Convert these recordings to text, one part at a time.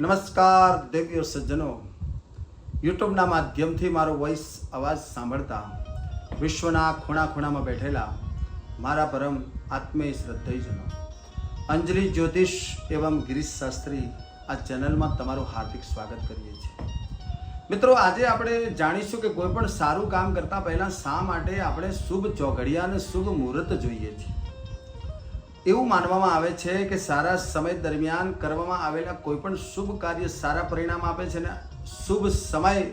નમસ્કાર દેવીઓ સજ્જનો. યુટ્યુબના માધ્યમથી મારો વોઇસ અવાજ સાંભળતા વિશ્વના ખૂણા ખૂણામાં બેઠેલા મારા પરમ આત્મીય શ્રદ્ધેયજનો. અંજલિ જ્યોતિષ એવમ ગિરીશ શાસ્ત્રી આ ચેનલમાં તમારું હાર્દિક સ્વાગત કરીએ છીએ. મિત્રો, આજે આપણે જાણીશું કે કોઈ પણ સારું કામ કરતાં પહેલાં શા માટે આપણે શુભ ચોઘડિયા અને શુભ મુહૂર્ત જોઈએ છીએ? એવું માનવામાં આવે છે કે સારા સમય દરમિયાન કરવામાં આવેલા કોઈપણ શુભ કાર્ય સારા પરિણામ આપે છે ને શુભ સમય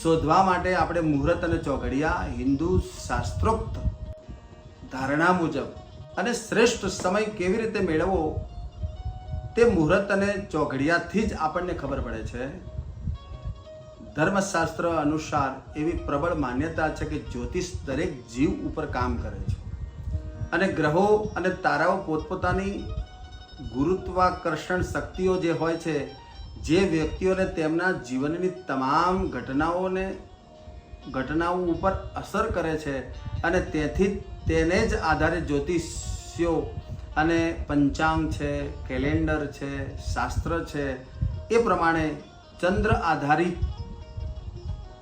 શોધવા માટે આપણે મુહૂર્ત અને ચોઘડિયા, હિન્દુ શાસ્ત્રોક્ત ધારણા મુજબ અને શ્રેષ્ઠ સમય કેવી રીતે મેળવવો તે મુહૂર્ત અને ચોઘડિયાથી જ આપણને ખબર પડે છે. ધર્મશાસ્ત્ર અનુસાર એવી પ્રબળ માન્યતા છે કે જ્યોતિષ દરેક જીવ ઉપર કામ કરે છે. અને ગ્રહો અને તારાઓ પોતપોતાની ગુરુત્વાકર્ષણ શક્તિઓ જે હોય છે, જે વ્યક્તિઓને તેમના જીવનની તમામ ઘટનાઓને, ઘટનાઓ ઉપર અસર કરે છે અને તેથી તેને જ આધારે જ્યોતિષ્યો અને પંચાંગ છે, કેલેન્ડર છે, શાસ્ત્ર છે, એ પ્રમાણે ચંદ્ર આધારિત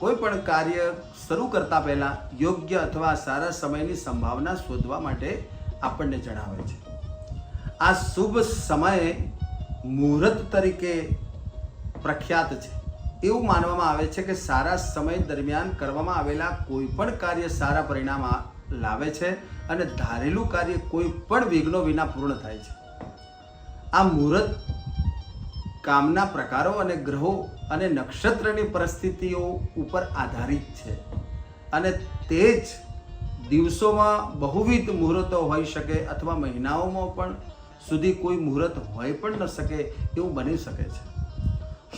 કોઈ પણ કાર્ય શરૂ કરતા પહેલાં યોગ્ય અથવા સારા સમયની સંભાવના શોધવા માટે આપણને જણાવે છે. આ શુભ સમયે મુહૂર્ત તરીકે પ્રખ્યાત છે. એવું માનવામાં આવે છે કે સારા સમય દરમિયાન કરવામાં આવેલા કોઈ પણ કાર્ય સારા પરિણામ લાવે છે અને ધારેલું કાર્ય કોઈ પણ વિઘ્નો વિના પૂર્ણ થાય છે. આ મુહૂર્ત કામના પ્રકારો અને ગ્રહો અને નક્ષત્રની પરિસ્થિતિઓ ઉપર આધારિત છે. અને તે જ દિવસોમાં બહુવિધ મુહૂર્તો હોઈ શકે અથવા મહિનાઓમાં પણ સુધી કોઈ મુહૂર્ત હોઈ પણ ન શકે એવું બની શકે છે.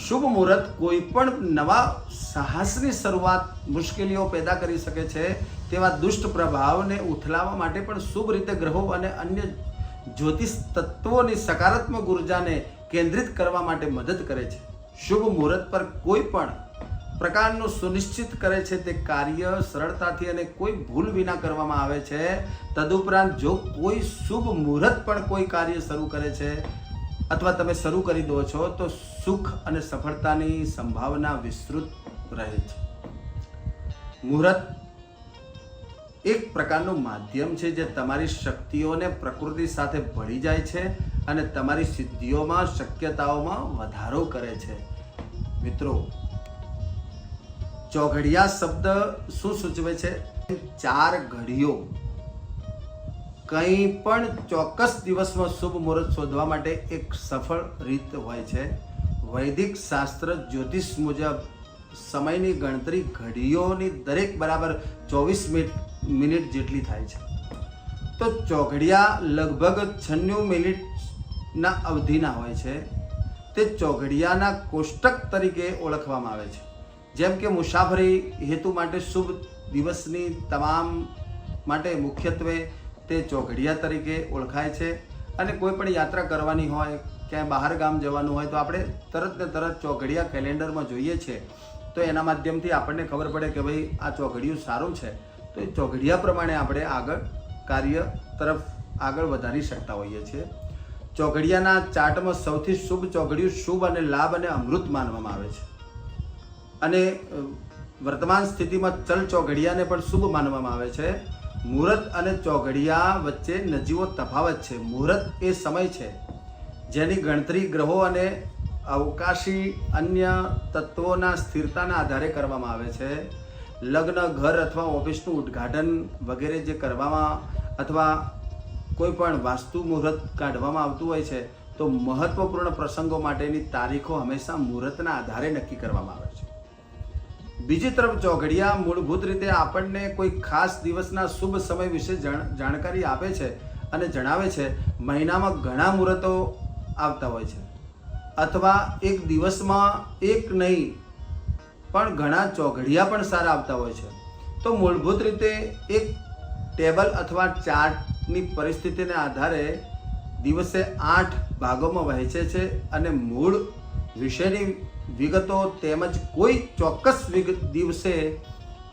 શુભ મુહૂર્ત કોઈ પણ નવા સાહસની શરૂઆત મુશ્કેલીઓ પેદા કરી શકે છે તેવા દુષ્ટ પ્રભાવને ઉથલાવવા માટે પણ શુભ રીતે ગ્રહો અને અન્ય જ્યોતિષ તત્વોની સકારાત્મક ઉર્જાને કેન્દ્રિત કરવા માટે મદદ કરે છે. શુભ મુહૂર્ત પર કોઈ પણ પ્રકારનું સુનિશ્ચિત કરે છે તે કાર્ય સરળતાથી અને કોઈ ભૂલ વિના કરવામાં આવે છે. તદુપરાંત જો કોઈ શુભ મુહૂર્ત પણ કોઈ કાર્ય શરૂ કરે છે અથવા તમે શરૂ કરી દો છો, તો સુખ અને સફળતાની સંભાવના વિસ્તૃત રહે છે. મુહૂર્ત એક પ્રકારનું માધ્યમ છે જે તમારી શક્તિઓને પ્રકૃતિ સાથે ભળી જાય છે. અને તમારી સિદ્ધિઓમાં, શક્યતાઓમાં વધારો કરે છે. મિત્રો, ચોઘડિયા શબ્દ શું સૂચવે છે? ચાર ઘડીઓ. કંઈ પણ ચોક્કસ દિવસમાં શુભ મુહૂર્ત શોધવા માટે એક સફળ રીત હોય છે. વૈદિક શાસ્ત્ર, જ્યોતિષ મુજબ, સમયની ગણતરી ઘડીઓની દરેક બરાબર ચોવીસ મિનિટ મિનિટ જેટલી થાય છે. તો ચોઘડિયા લગભગ છન્નું મિનિટના અવધિના હોય છે, તે ચોઘડિયાના કોષ્ટક તરીકે ઓળખવામાં આવે છે. જેમ કે મુસાફરી હેતુ માટે શુભ દિવસની તમામ માટે મુખ્યત્વે તે ચોઘડિયા તરીકે ઓળખાય છે. અને કોઈ પણ યાત્રા કરવાની હોય, ક્યાંય બહાર ગામ જવાનું હોય, તો આપણે તરત ને તરત ચોઘડિયા કેલેન્ડરમાં જોઈએ છીએ તો એના માધ્યમથી આપણને ખબર પડે કે ભાઈ, આ ચોઘડિયું સારું છે. તો એ ચોઘડિયા પ્રમાણે આપણે આગળ કાર્ય તરફ આગળ વધારી શકતા હોઈએ છીએ. ચોઘડિયાના ચાર્ટમાં સૌથી શુભ ચોઘડિયું શુભ અને લાભ અને અમૃત માનવામાં આવે છે. અને વર્તમાન સ્થિતિમાં ચલ ચોઘડિયાને પણ શુભ માનવામાં આવે છે. મુહૂર્ત અને ચોઘડિયા વચ્ચે નજીવો તફાવત છે. મુહૂર્ત એ સમય છે. જેની ગણતરી ગ્રહો અને અવકાશી અન્ય તત્વોના સ્થિરતાના આધારે કરવામાં આવે છે. લગ્ન, ઘર અથવા ઓફિસનું ઉદ્ઘાટન વગેરે જે કરવામાં અથવા કોઈ પણ વાસ્તુ મુહૂર્ત કાઢવામાં આવતું હોય છે, તો મહત્વપૂર્ણ પ્રસંગો માટેની તારીખો હંમેશા મુહૂર્તના આધારે નક્કી કરવામાં આવે છે. બીજી તરફ ચોઘડિયા મૂળભૂત રીતે આપણને કોઈ ખાસ દિવસના શુભ સમય વિશે જાણ- જાણકારી આપે છે અને જણાવે છે, મહિનામાં ઘણા મુહૂર્તો આવતા હોય છે. અથવા એક દિવસમાં એક નહીં, પણ ઘણા ચોઘડિયા પણ સારા આવતા હોય છે. તો મૂળભૂત રીતે એક ટેબલ અથવા ચાર્ટની પરિસ્થિતિને આધારે દિવસે આઠ ભાગોમાં વહેંચે છે અને મૂળ વિષયની વિગતો તેમજ કોઈ ચોક્કસ દિવસે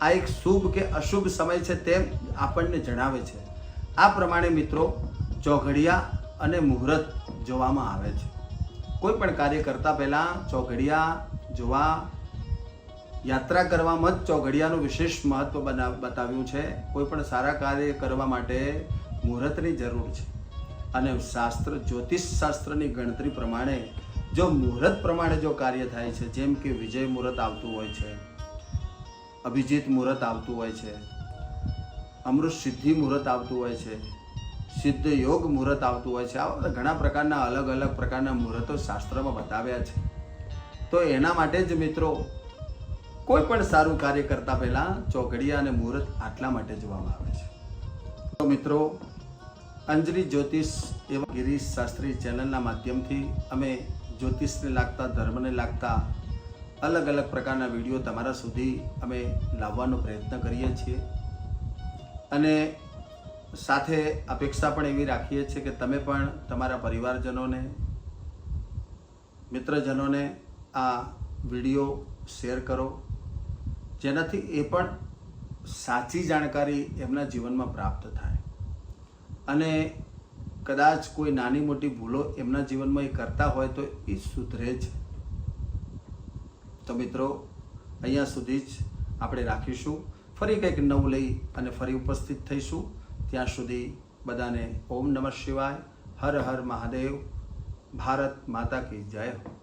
આ એક શુભ કે અશુભ સમય છે તેમ આપણને જણાવે છે. આ પ્રમાણે મિત્રો ચોઘડિયા અને મુહૂર્ત જોવામાં આવે છે. કોઈ પણ કાર્ય કરતાં પહેલાં ચોઘડિયા જોવા યાત્રા કરવામાં જ ચોઘડિયાનું વિશેષ મહત્વ બના, બતાવ્યું છે. કોઈ પણ સારા કાર્ય કરવા માટે મુહૂર્તની જરૂર છે. અને શાસ્ત્ર, જ્યોતિષ શાસ્ત્રની ગણતરી પ્રમાણે જો મુહૂર્ત પ્રમાણે જો કાર્ય થાય છે, જેમ કે વિજય મુહૂર્ત આવતું હોય છે, અભિજીત મુહૂર્ત આવતું હોય છે, અમૃત સિદ્ધિ મુહૂર્ત આવતું હોય છે, સિદ્ધ યોગ મુહૂર્ત આવતું હોય છે, આવા ઘણા પ્રકારના અલગ અલગ પ્રકારના મુહૂર્તો શાસ્ત્રમાં બતાવ્યા છે. તો એના માટે જ મિત્રો કોઈ પણ સારું કાર્ય કરતા પહેલા ચોઘડિયા અને મુહૂર્ત આટલા માટે જોવામાં આવે છે. તો મિત્રો, અંજલિ જ્યોતિષ એવા ગિરીશ શાસ્ત્રી ચેનલના માધ્યમથી અમે જ્યોતિષને લાગતા, ધર્મને લાગતા અલગ અલગ પ્રકારના વીડિયો તમારા સુધી અમે લાવવાનો પ્રયત્ન કરીએ છીએ. અને સાથે અપેક્ષા પણ એવી રાખીએ છીએ કે તમે પણ તમારા પરિવારજનોને, મિત્રજનોને આ વીડિયો શેર કરો. જેનાથી એ પણ સાચી જાણકારી એમના જીવનમાં પ્રાપ્ત થાય. અને કદાચ કોઈ નાની મોટી ભૂલો એમના જીવનમાં એ કરતા હોય તો એ સુધરે છે તો મિત્રો, અહીંયા સુધી જ આપણે રાખીશું. ફરી કંઈક નવું લઈ અને ફરી ઉપસ્થિત થઈશું. ત્યાં સુધી બધાને ઓમ નમઃ શિવાય. હર હર મહાદેવ. ભારત માતા કી જય. હો